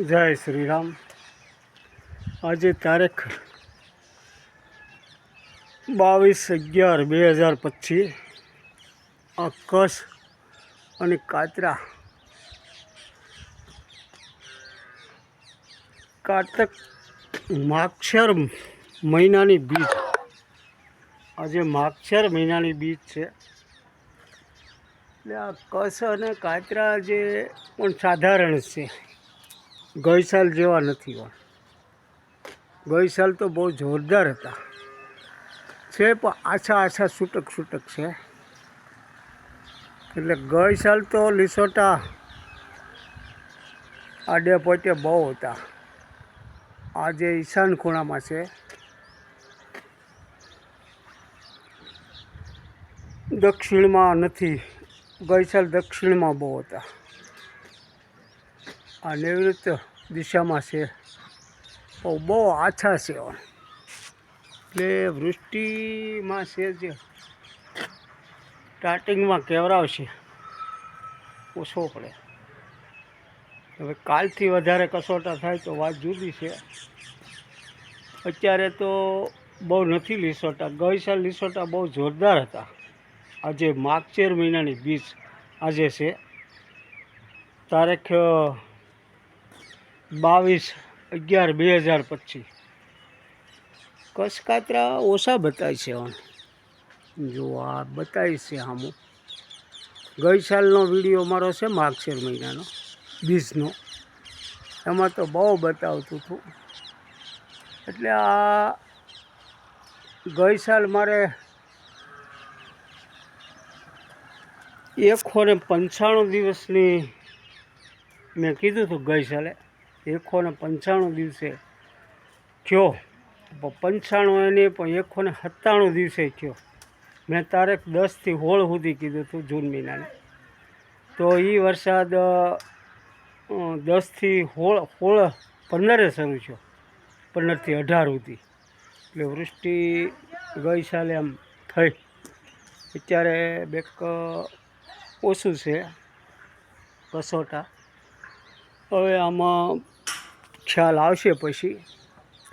જય શ્રી રામ આજે તારીખ બાવીસ અગિયાર બે હજાર પચીસ. આ કચ્છ અને કાતરા. કારતક માક્ષર મહિનાની બીજ. આજે માક્ષર મહિનાની બીજ છે. એટલે આ કચ્છ અને કાતરા જે પણ સાધારણ છે. ગઈ સાલ જેવા નથી પણ ગઈ સાલ તો બહુ જોરદાર હતા. છે પણ આછા આછા છૂટક છૂટક છે. એટલે ગઈ સાલ તો લીસોટા આડે પોતે બહુ હતા. આજે ઈશાન ખૂણામાં છે. દક્ષિણમાં નથી. ગઈ સાલ દક્ષિણમાં બહુ હતા. આ નૈઋત્ય દિશામાં છે. બહુ બહુ આછા છે એટલે વૃષ્ટિમાં છે જે સ્ટાર્ટિંગમાં કેવરાવશે. ઓછો પડે. હવે કાલથી વધારે કસોટા થાય તો વાત જુદી છે. અત્યારે તો બહુ નથી લીસોટા. ગઈ સાલ લીસોટા બહુ જોરદાર હતા. આજે માગચેર મહિનાની બીજ આજે છે. તારીખ બાવીસ, અગિયાર, બે હજાર પચીસ. કસકાતરા ઓછા બતાય છે જો આ બતાય છે આમું. ગઈ સાલનો વીડિયો મારો છે માગશેર મહિનાનો, બીજનો. એમાં તો બહુ બતાવતું હતું. એટલે આ ગઈ સાલ મારે એકસો ને પંચાણું દિવસની મેં કીધું હતું ગઈ સાલે. એકસો ને પંચાણું દિવસે થયો. પંચાણું એની પણ એકસો ને સત્તાણું દિવસે થયો. મેં તારીખ દસથી હોળ સુધી કીધું હતું જૂન મહિનાની. તો એ વરસાદ દસથી હોળ હોળ પંદરે શરૂ થયો. પંદરથી અઢાર સુધી. એટલે વૃષ્ટિ ગઈ સાલે આમ થઈ. અત્યારે બેક ઓછું છે. કસોટા. હવે આમાં ખ્યાલ આવશે પછી.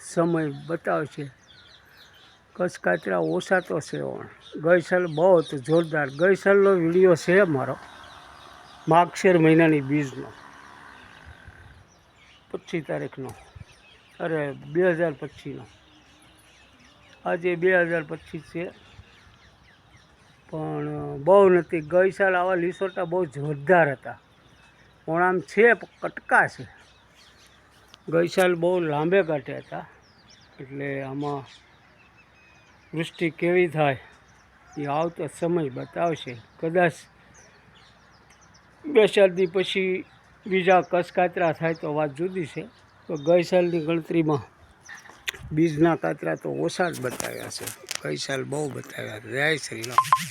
સમય બતાવશે. કચ્છ કાતરા ઓછા તો છે પણ. ગઈ બહુ હતો જોરદાર. ગઈસાલનો વીડિયો છે મારો. માગશેર મહિનાની બીજનો. પચીસ તારીખનો. અરે, બે હજાર પચીસનો. આજે બે હજાર પચીસ છે. પણ, બહુ નથી. ગઈસાલ આવા લીસોટા બહુ જોરદાર હતા. પણ આમ છે કટકા છે. ગઈ સાલ બહુ લાંબે કાંઠે હતા. એટલે આમાં વૃષ્ટિ કેવી થાય એ આવતો સમય બતાવશે. કદાચ બે ચાર પછી બીજા કસકાતરા થાય તો વાત જુદી છે. તો ગઈ સાલની ગણતરીમાં બીજના કાતરા તો ઓછા જ બતાવ્યા છે. ગઈ સાલ બહુ બતાવ્યા. જય શ્રી રામ.